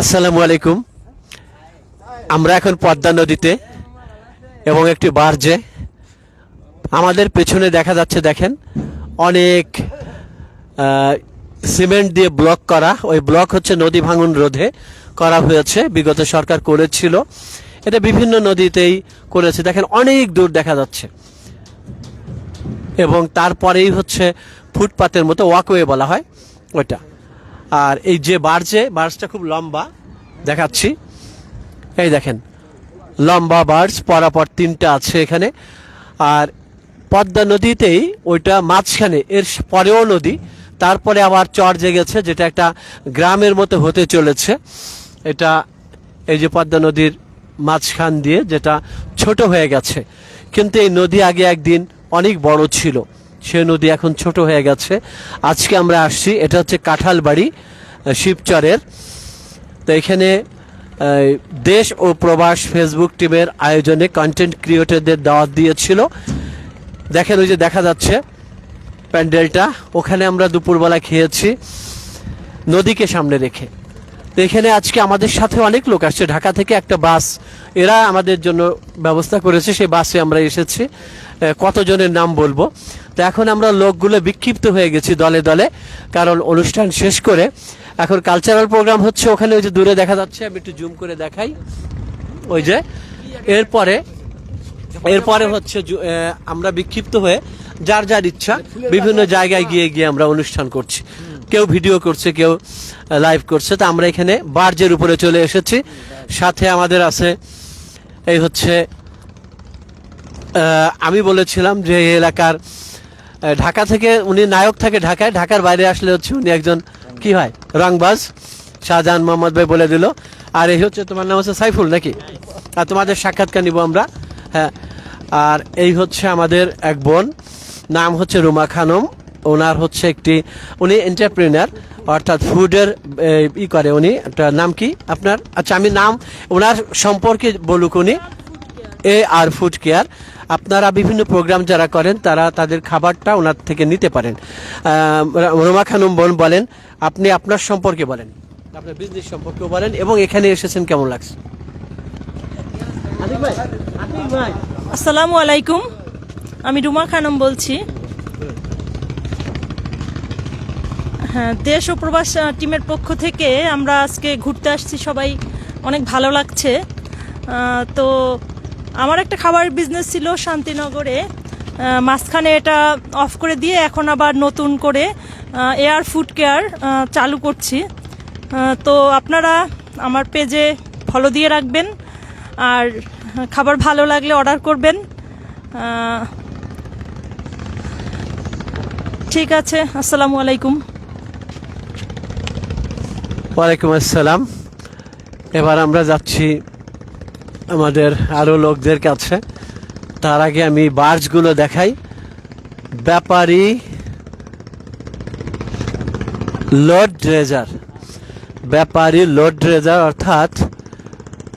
আসসালামু আলাইকুম। আমরা এখন পদ্মা নদীতে এবং একটি বার্জে। আমাদের পেছনে দেখা যাচ্ছে, দেখেন, অনেক সিমেন্ট দিয়ে ব্লক করা। ওই ব্লক হচ্ছে নদী ভাঙন রোধে করা হয়েছে। বিগত সরকার করেছিল। এটা বিভিন্ন নদীতেই করেছে। দেখেন, অনেক দূর দেখা যাচ্ছে। এবং তারপরেই হচ্ছে ফুটপাতের মতো ওয়াকওয়ে বলা হয়, ওইটা। আর এই যে বার্জে বার্জটা খুব লম্বা, দেখাচ্ছি। এই দেখেন, লম্বা বার্জ পরাপর তিনটা আছে এখানে। আর পদ্মা নদীতেই ওইটা মাঝখানে, এর পরেও নদী, তারপরে আবার চর জেগেছে, যেটা একটা গ্রামের মতো হতে চলেছে। এটা এই যে পদ্মা নদীর মাঝখান দিয়ে, যেটা ছোট হয়ে গেছে। কিন্তু এই নদী আগে একদিন অনেক বড় ছিল। সে নদী এখন ছোট হয়ে গেছে। আজকে আমরা আসছি এটা হচ্ছে কাঁঠালবাড়ি আহ, শিবচরের। তো এখানে দেশ ও প্রবাস ফেসবুক টিমের আয়োজনে কন্টেন্ট ক্রিয়েটরদের দাওয়াত দিয়েছিল। দেখেন ওই যে দেখা যাচ্ছে প্যান্ডেলটা ওখানে আমরা দুপুরবেলা খেয়েছি নদীকে সামনে রেখে। তো এখানে আজকে আমাদের সাথে অনেক লোক আসছে ঢাকা থেকে একটা বাস এরা আমাদের জন্য ব্যবস্থা করেছে সেই বাসে আমরা এসেছি। কতজনের নাম বলব? তো এখন আমরা লোকগুলো বিক্ষিপ্ত হয়ে গেছি দলে দলে। কারণ অনুষ্ঠান শেষ করে এখন কালচারাল প্রোগ্রাম হচ্ছে, ওখানে ওই যে দূরে দেখা যাচ্ছে, আমি একটু জুম করে দেখাই। ওই যে, এরপরে এরপরে হচ্ছে আমরা বিক্ষিপ্ত হয়ে যার যার ইচ্ছা, বিভিন্ন জায়গায় গিয়ে গিয়ে আমরা অনুষ্ঠান করছি। কেউ ভিডিও করছে, কেউ লাইভ করছে। তো আমরা এখানে বার্জের উপরে চলে এসেছি। সাথে আমাদের আছে, এই হচ্ছে আমি বলেছিলাম যে এই এলাকার ঢাকা থেকে উনি নায়ক থাকে ঢাকায়, ঢাকার বাইরে আসলে হচ্ছে উনি একজন কি হয়, রংবাজ, শাহজাহান মোহাম্মদ ভাই বলে দিল। আর এই হচ্ছে তোমার নাম হচ্ছে সাইফুল নাকি? আর তোমাদের সাক্ষাৎকার নিব আমরা। হ্যাঁ আর এই হচ্ছে আমাদের এক বোন, নাম হচ্ছে রুমা খানম। ওনার হচ্ছে একটি, উনি এন্টারপ্রিনার অর্থাৎ ফুডের ই করে উনি। একটা নাম কি আপনার? আচ্ছা আমি নাম, ওনার সম্পর্কে বলুক উনি। A R food care. আপনারা বিভিন্ন প্রোগ্রাম যারা করেন, তারা তাদের খাবারটা ওনার থেকে নিতে পারেন। রোমা খানুম বোন বলেন, আপনি আপনার সম্পর্কে বলেন। আপনার বিজনেস সম্পর্কে বলেন এবং এখানে এসেছেন, কেমন লাগছে? আসসালামু আলাইকুম। আমি রুমা খানম বলছি। হ্যাঁ দেশ ও প্রবাস টিমের পক্ষ থেকে আমরা আজকে ঘুরতে আসছি। সবাই অনেক ভালো লাগছে। তো আমার একটা খাবার বিজনেস ছিল শান্তিনগরে মাঝখানে এটা অফ করে দিয়ে এখন আবার নতুন করে এয়ার ফুড কেয়ার চালু করছি। তো আপনারা আমার পেজে ফলো দিয়ে রাখবেন আর খাবার ভালো লাগলে অর্ডার করবেন। ঠিক আছে, আসসালামু আলাইকুম। ওয়ালাইকুম আসসালাম। এবার আমরা যাচ্ছি আমাদের আরও লোকদের কাছে। তার আগে আমি বার্জগুলো দেখাই। ব্যাপারী লোড ড্রেজার। ব্যাপারী লোড ড্রেজার অর্থাৎ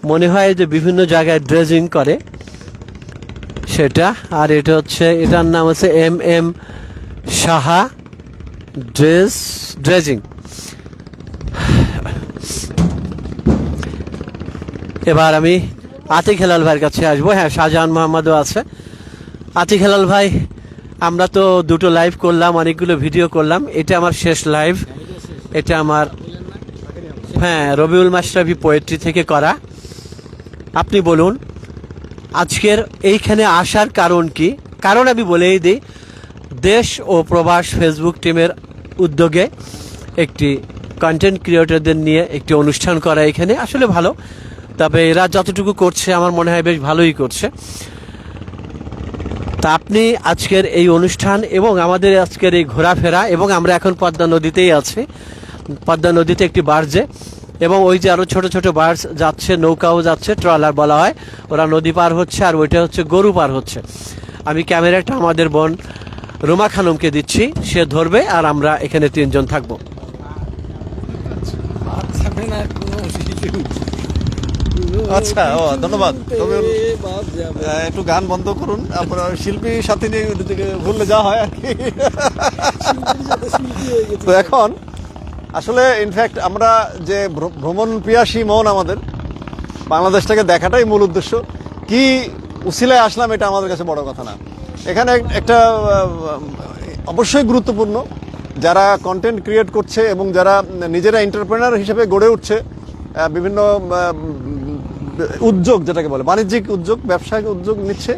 মনে হয় যে বিভিন্ন জায়গায় ড্রেজিং করে। সেটা, আর এটা হচ্ছে, এটার নাম হচ্ছে M M Saha dress dredging. এবার আমি আতিক হেলাল ভাইয়ের কাছে আসব। হ্যাঁ শাহজাহান মোহাম্মদও আছে। আতিক হেলাল ভাই, আমরা তো দুটো লাইভ করলাম, অনেকগুলো ভিডিও করলাম। এটা আমার শেষ লাইভ এটা আমার হ্যাঁ রবিউল মাস্টারভি পোয়েট্রি থেকে করা। আপনি বলুন, আজকের এইখানে আসার কারণ কি? কারণ আমি বলেই দিই, দেশ ও প্রবাস ফেসবুক টিমের উদ্যোগে একটি কন্টেন্ট ক্রিয়েটরদের নিয়ে একটি অনুষ্ঠান করা এখানে। আসলে ভালো। তবে এরা যতটুকু করছে আমার মনে হয় বেশ ভালোই করছে। তা আপনি আজকের এই অনুষ্ঠান এবং আমাদের আজকের এই ঘোরাফেরা এবং আমরা এখন পদ্মা নদীতেই আছি। পদ্মা নদীতে একটি বার্জে এবং ওই যে আরও ছোট ছোট বার্জ যাচ্ছে, নৌকাও যাচ্ছে ট্রলার বলা হয়। ওরা নদী পার হচ্ছে আর ওইটা হচ্ছে গরু পার হচ্ছে। আমি ক্যামেরাটা আমাদের বোন রুমা খানমকে দিচ্ছি, সে ধরবে আর আমরা এখানে তিনজন থাকব। আচ্ছা ও ধন্যবাদ। তবে একটু গান বন্ধ করুন আপনার শিল্পীর সাথে নিয়ে ভুললে যা হয় আর কি। তো এখন আসলে ইনফ্যাক্ট আমরা যে ভ্র- ভ্রমণ পিয়াসী মন আমাদের বাংলাদেশটাকে দেখাটাই মূল উদ্দেশ্য। কি উসিলায় আসলাম এটা আমাদের কাছে বড় কথা না। এখানে একটা অবশ্যই গুরুত্বপূর্ণ যারা কন্টেন্ট ক্রিয়েট করছে এবং যারা নিজেরা এন্টারপ্রেনার হিসেবে গড়ে উঠছে বিভিন্ন উদ্যোগ যেটাকে বলে, বাণিজ্যিক উদ্যোগ, ব্যবসায়িক উদ্যোগ নিচ্ছে।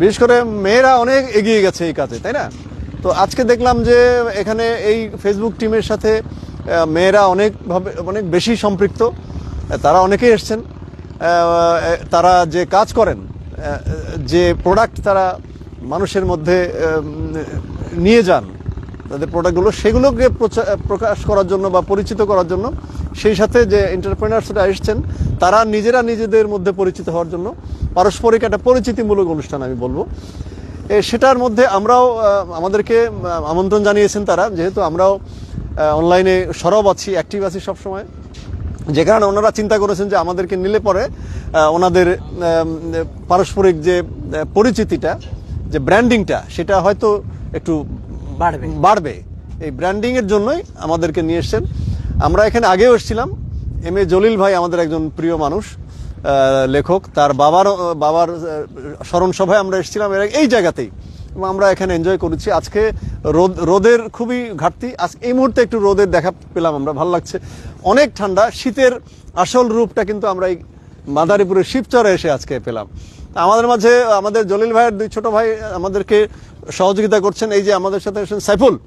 বিশেষ করে মেয়েরা অনেক এগিয়ে গেছে এই কাজে, তাই না? তো আজকে দেখলাম যে এখানে এই ফেসবুক টিমের সাথে মেয়েরা অনেকভাবে, অনেক বেশি সম্পৃক্ত। তারা অনেকেই এসছেন। তারা যে কাজ করেন যে প্রোডাক্ট তারা মানুষের মধ্যে নিয়ে যান, তাদের প্রোডাক্টগুলো সেগুলোকে প্রকাশ করার জন্য বা পরিচিত করার জন্য সেই সাথে যে এন্টারপ্রেনার্সরা এসছেন তারা নিজেরা নিজেদের মধ্যে পরিচিত হওয়ার জন্য পারস্পরিক একটা পরিচিতিমূলক অনুষ্ঠান আমি বলব। এ, সেটার মধ্যে আমরাও আমাদেরকে আমন্ত্রণ জানিয়েছেন তারা যেহেতু আমরাও অনলাইনে সরব আছি অ্যাক্টিভ আছি সবসময়। যে কারণে ওনারা চিন্তা করেছেন যে আমাদেরকে নিলে পরে ওনাদের পারস্পরিক যে পরিচিতিটা যে ব্র্যান্ডিংটা সেটা হয়তো একটু বাড়বে। বাড়বে। এই ব্র্যান্ডিংয়ের জন্যই আমাদেরকে নিয়ে এসছেন। আমরা এখানে আগেও এসেছিলাম। এম এ জলিল ভাই আমাদের একজন প্রিয় মানুষ লেখক। তার বাবার বাবার স্মরণ সভায় আমরা এসেছিলাম এর- এই জায়গাতেই। আমরা এখানে এনজয় করেছি। আজকে রোদ, রোদের খুবই ঘাটতি। আজ এই মুহূর্তে একটু রোদের দেখা পেলাম আমরা, ভালো লাগছে। অনেক ঠান্ডা। শীতের আসল রূপটা কিন্তু আমরা এই মাদারীপুরের শিবচরে এসে আজকে পেলাম। আমাদের মাঝে, আমাদের জলিল ভাইয়ের দুই ছোট ভাই আমাদেরকে সহযোগিতা করছেন। এই যে আমাদের সাথে সাইফুল।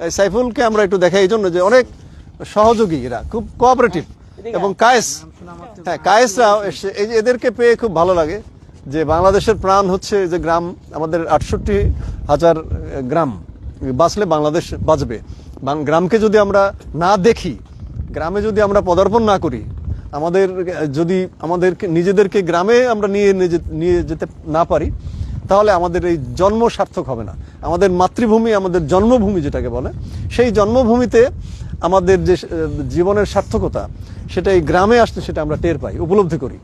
এই সাইফুলকে আমরা একটু দেখাই। এই জন্য যে অনেক সহযোগী এরা খুব কোঅপারেটিভ এবং কায়েস হ্যাঁ এই এদেরকে পেয়ে খুব ভালো লাগে যে বাংলাদেশের প্রাণ হচ্ছে যে গ্রাম আমাদের আটষট্টি হাজার গ্রাম। বাঁচলে বাংলাদেশ বাঁচবে। গ্রামকে যদি আমরা না দেখি গ্রামে যদি আমরা পদার্পণ না করি আমাদের যদি আমাদের নিজেদেরকে গ্রামে আমরা নিয়ে নিয়ে যেতে না পারি তাহলে আমাদের এই জন্ম সার্থক হবে না। আমাদের মাতৃভূমি আমাদের জন্মভূমি যেটাকে বলে সেই জন্মভূমিতে আমাদের যে জীবনের সার্থকতা, সেটা এই গ্রামে আসলে সেটা আমরা টের পাই, উপলব্ধি করি।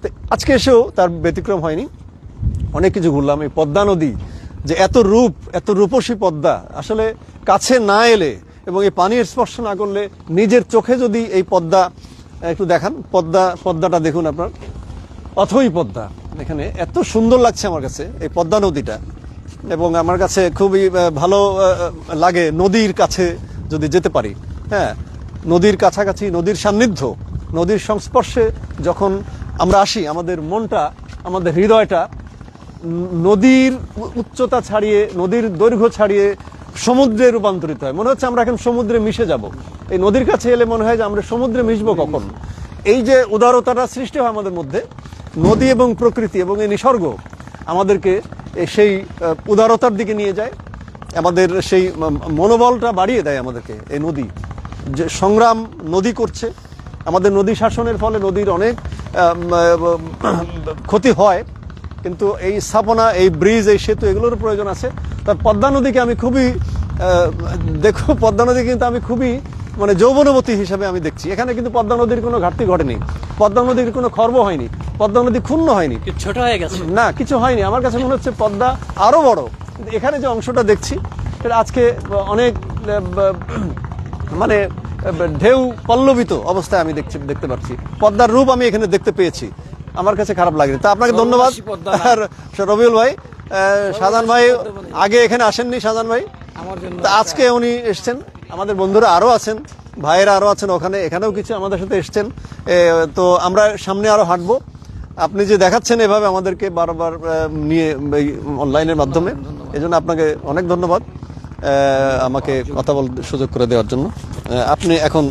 তো আজকে এসেও তার ব্যতিক্রম হয়নি। অনেক কিছু ঘুরলাম, এই পদ্মা নদী, যে এত রূপ, এত রূপসী পদ্মা, আসলে কাছে না এলে এবং এই পানির স্পর্শ না করলে নিজের চোখে যদি এই পদ্মা একটু দেখান, পদ্মা, পদ্মাটা দেখুন আপনার। অথই পদ্মা, এখানে এত সুন্দর লাগছে আমার কাছে এই পদ্মা নদীটা। এবং আমার কাছে খুবই ভালো লাগে নদীর কাছে যদি যেতে পারি। হ্যাঁ নদীর কাছাকাছি, নদীর সান্নিধ্য, নদীর সংস্পর্শে যখন আমরা আসি, আমাদের মনটা, আমাদের হৃদয়টা নদীর উচ্চতা ছাড়িয়ে, নদীর দৈর্ঘ্য ছাড়িয়ে সমুদ্রে রূপান্তরিত হয়। মনে হচ্ছে আমরা এখন সমুদ্রে মিশে যাব। এই নদীর কাছে এলে মনে হয় যে আমরা সমুদ্রে মিশবো কখন? এই যে উদারতাটা সৃষ্টি হয় আমাদের মধ্যে, নদী এবং প্রকৃতি এবং এই নিসর্গ আমাদেরকে সেই উদারতার দিকে নিয়ে যায়, আমাদের সেই মনোবলটা বাড়িয়ে দেয় আমাদেরকে, এই নদী। যে সংগ্রাম নদী করছে আমাদের নদী শাসনের ফলে নদীর অনেক ক্ষতি হয় কিন্তু এই স্থাপনা এই ব্রিজ এই সেতু এগুলোর প্রয়োজন আছে। তার পদ্মা নদীকে আমি খুবই দেখো পদ্মা নদী কিন্তু আমি খুবই মানে যৌবনবতী হিসাবে আমি দেখছি। এখানে কিন্তু পদ্মা নদীর কোনো ঘাটতি ঘটেনি। পদ্মা নদীর কোনো খর্ব হয়নি। পদ্মা নদী ক্ষুণ্ণ হয়নি। ছোট হয়ে গেছে? না কিছু হয়নি। আমার কাছে মনে হচ্ছে পদ্মা আরও বড়। কিন্তু এখানে যে অংশটা দেখছি আজকে অনেক মানে ঢেউ পল্লবিত অবস্থায় আমি দেখছি দেখতে পাচ্ছি। পদ্মার রূপ আমি এখানে দেখতে পেয়েছি। আমার কাছে খারাপ লাগেনি। তা আপনাকে ধন্যবাদ। আর রবিউল ভাই শাহজাহান ভাই আগে এখানে আসেননি শাহজাহান ভাই। তা আজকে উনি এসছেন। আমাদের বন্ধুরা আরও আছেন ভাইয়েরা আরও আছেন ওখানে এখানেও কিছু আমাদের সাথে এসছেন। তো আমরা সামনে আরও হাঁটবো। আপনি যে দেখাচ্ছেন এভাবে আমাদেরকে বারবার নিয়ে অনলাইনের মাধ্যমে এই আপনাকে অনেক ধন্যবাদ। আমাকে কথা বল, সুযোগ করে দেওয়ার জন্য। আপনি এখন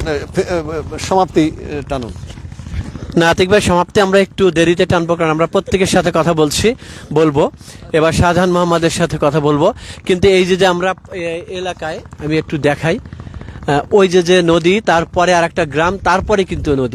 সমাপ্তি টানুন। না, আতিক ভাই, সমাপ্তি আমরা একটু দেরিতে টানবো, কারণ আমরা প্রত্যেকের সাথে কথা বলছি, বলব। এবার শাহজাহান মোহাম্মদের সাথে কথা বলব। কিন্তু এই যে যে আমরা এলাকায় আমি একটু দেখাই ওই যে যে নদী, তারপরে আর একটা গ্রাম, তারপরে কিন্তু নদী।